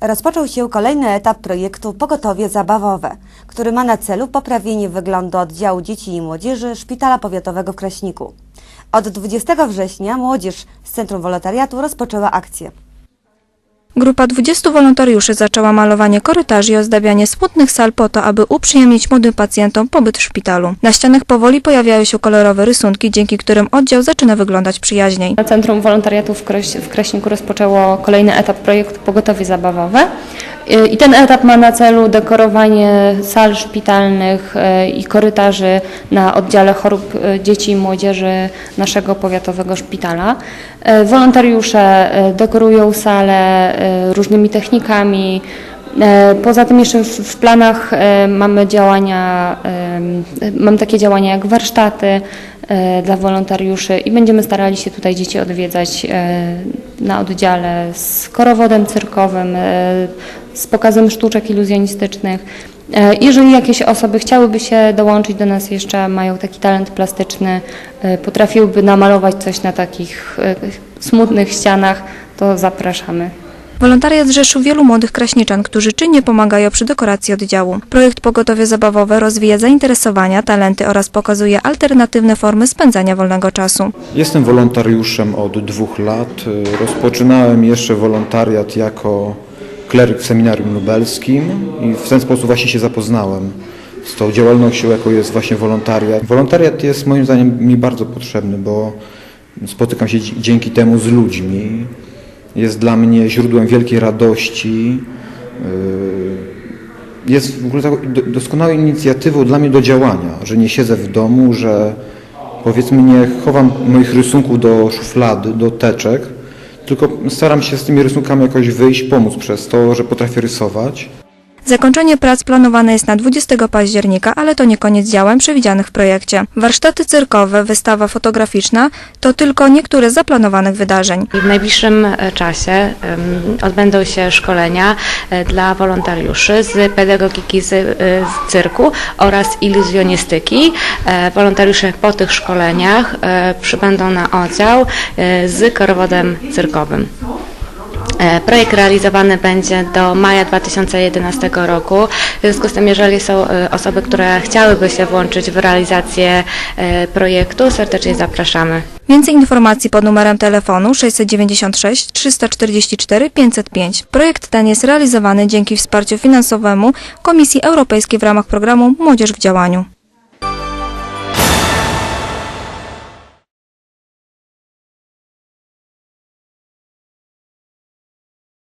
Rozpoczął się kolejny etap projektu Pogotowie Zabawowe, który ma na celu poprawienie wyglądu oddziału dzieci i młodzieży Szpitala Powiatowego w Kraśniku. Od 20 września młodzież z Centrum Wolontariatu rozpoczęła akcję. Grupa 20 wolontariuszy zaczęła malowanie korytarzy i ozdabianie smutnych sal po to, aby uprzyjemnić młodym pacjentom pobyt w szpitalu. Na ścianach powoli pojawiają się kolorowe rysunki, dzięki którym oddział zaczyna wyglądać przyjaźniej. Centrum Wolontariatu w, Kraś w Kraśniku rozpoczęło kolejny etap projektu Pogotowie Zabawowe. I ten etap ma na celu dekorowanie sal szpitalnych y, i korytarzy na oddziale chorób y, dzieci i młodzieży naszego powiatowego szpitala. Y, Wolontariusze dekorują salę y, różnymi technikami, E, Poza tym jeszcze w, planach e, mamy działania, e, mam takie działania jak warsztaty e, dla wolontariuszy i będziemy starali się tutaj dzieci odwiedzać e, na oddziale z korowodem cyrkowym, e, z pokazem sztuczek iluzjonistycznych. E, Jeżeli jakieś osoby chciałyby się dołączyć do nas jeszcze, mają taki talent plastyczny, e, potrafiłyby namalować coś na takich e, smutnych ścianach, to zapraszamy. Wolontariat zrzeszył wielu młodych kraśniczan, którzy czynnie pomagają przy dekoracji oddziału. Projekt Pogotowie Zabawowe rozwija zainteresowania, talenty oraz pokazuje alternatywne formy spędzania wolnego czasu. Jestem wolontariuszem od dwóch lat. Rozpoczynałem jeszcze wolontariat jako kleryk w seminarium lubelskim i w ten sposób właśnie się zapoznałem z tą działalnością, jaką jest właśnie wolontariat. Wolontariat jest moim zdaniem mi bardzo potrzebny, bo spotykam się dzi- dzięki temu z ludźmi. Jest dla mnie źródłem wielkiej radości. Yy, Jest w ogóle doskonałą inicjatywą dla mnie do działania, że nie siedzę w domu, że powiedzmy nie chowam moich rysunków do szuflady, do teczek, tylko staram się z tymi rysunkami jakoś wyjść, pomóc przez to, że potrafię rysować. Zakończenie prac planowane jest na 20 października, ale to nie koniec działań przewidzianych w projekcie. Warsztaty cyrkowe, wystawa fotograficzna to tylko niektóre z zaplanowanych wydarzeń. W najbliższym e, czasie odbędą się szkolenia e, dla wolontariuszy z pedagogiki z, e, cyrku oraz iluzjonistyki. Wolontariusze po tych szkoleniach przybędą na oddział z korowodem cyrkowym. E, Projekt realizowany będzie do maja 2011 roku. W związku z tym, jeżeli są e, osoby, które chciałyby się włączyć w realizację e, projektu, serdecznie zapraszamy. Więcej informacji pod numerem telefonu 696 344 505. Projekt ten jest realizowany dzięki wsparciu finansowemu Komisji Europejskiej w ramach programu Młodzież w działaniu.